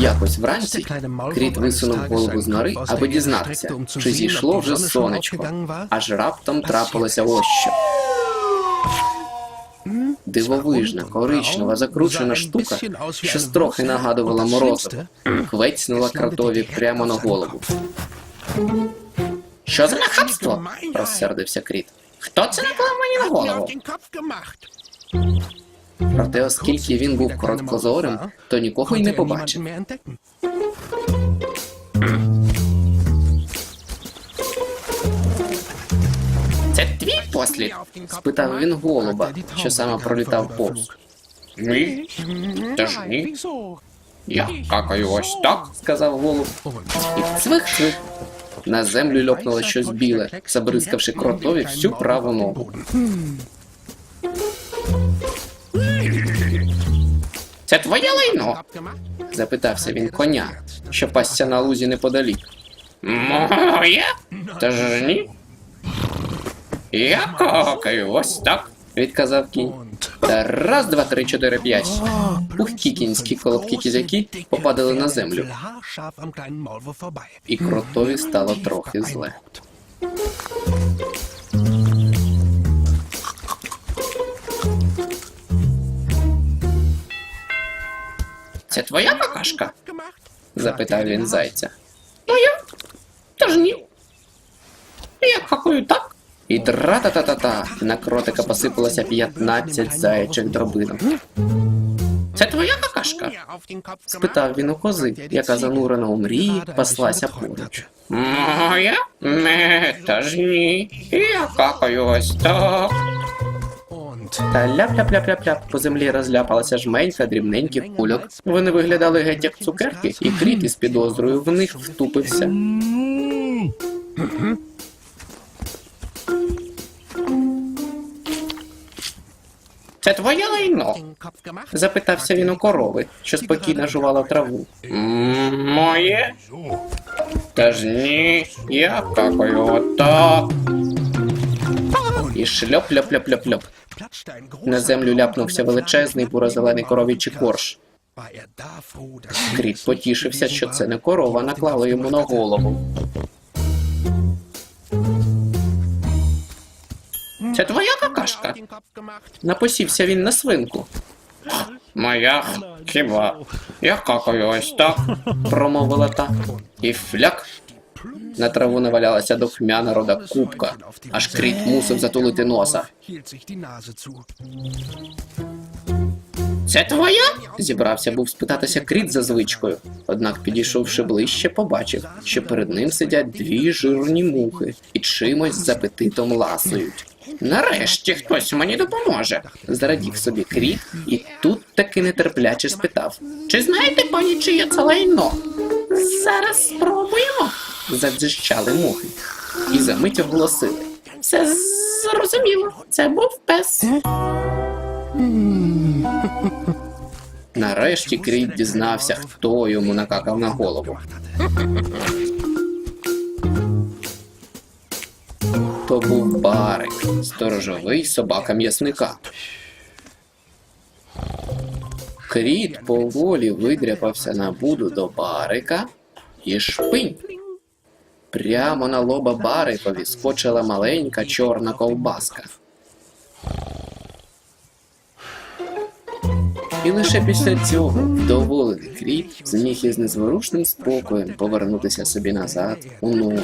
Якось вранці Кріт висунув голову з нори, аби дізнатися, чи зійшло вже сонечко. Аж раптом трапилося ось що. Дивовижна, коричнева, закручена штука, що трохи нагадувала морозиво, квецнула кротові прямо на голову. Що за нахабство? розсердився Кріт. Хто це наклав мені на голову? Проте, оскільки він був короткозорим, то нікого й не побачив. Це твій послід? спитав він голуба, що саме пролітав повз. Ні, та ж ні. Я какаю ось так, сказав голуб. І цвих-цвих. На землю льопнуло щось біле, забризкавши кротові всю праву ногу. Це твоє лайно? запитався він коня, що пасся на лузі неподалік. Моє? Та ж ні. Я какаю ось так, відказав кінь. Та раз, два, три, чотири, п'ять. Пухкі кінські колобки кізяки попадали на землю, і кротові стало трохи зле. Це твоя какашка? запитав він зайця. Моя? Та ж ні. Я какаю так. І тра-та-та-та-та. На кротика посипалося 15 зайчих дробинок. Це твоя какашка? спитав він у кози, яка занурена у мрії, паслася поруч. Моя? Не, та ж ні. Я какаю ось так. Та ляп-ляп-ляп-ляп-ляп по землі розляпалася жменька дрібненьких кульок. Вони виглядали геть як цукерки, і кріт із підозрою в них втупився. Це твоє лайно? запитався він у корови, що спокійно жувала траву. «М, Моє? Та ж ні, я какаю отак. І шльоп-ляп-ляп-ляп-ляп. На землю ляпнувся величезний буро-зелений коров'ячий корж. Кріт потішився, що це не корова наклала йому на голову. Це твоя какашка? Напосівся він на свинку. Моя хіба. Я какаю ось так, промовила та. І фляк. На траву навалялася дохмяна рода кубка, аж кріт мусив затулити носа. Це твоя? Зібрався був спитатися кріт за звичкою. Однак, підійшовши ближче, побачив, що перед ним сидять дві жирні мухи і чимось з апетитом ласують. Нарешті хтось мені допоможе, зрадів собі кріт, і тут таки нетерпляче спитав: Чи знаєте, пані, чиє це лайно? Зараз спробуємо. Задзищали мухи. І за мить оголосили. Все зрозуміло, це був пес. Нарешті Кріт дізнався, хто йому накакав на голову. То був Барик, сторожовий собака м'ясника. Кріт поволі видряпався на буду до Барика і шпинь. Прямо на лоба Барикові скочила маленька чорна ковбаска. І лише після цього вдоволений кріп зміг із незворушним спокоєм повернутися собі назад у нору.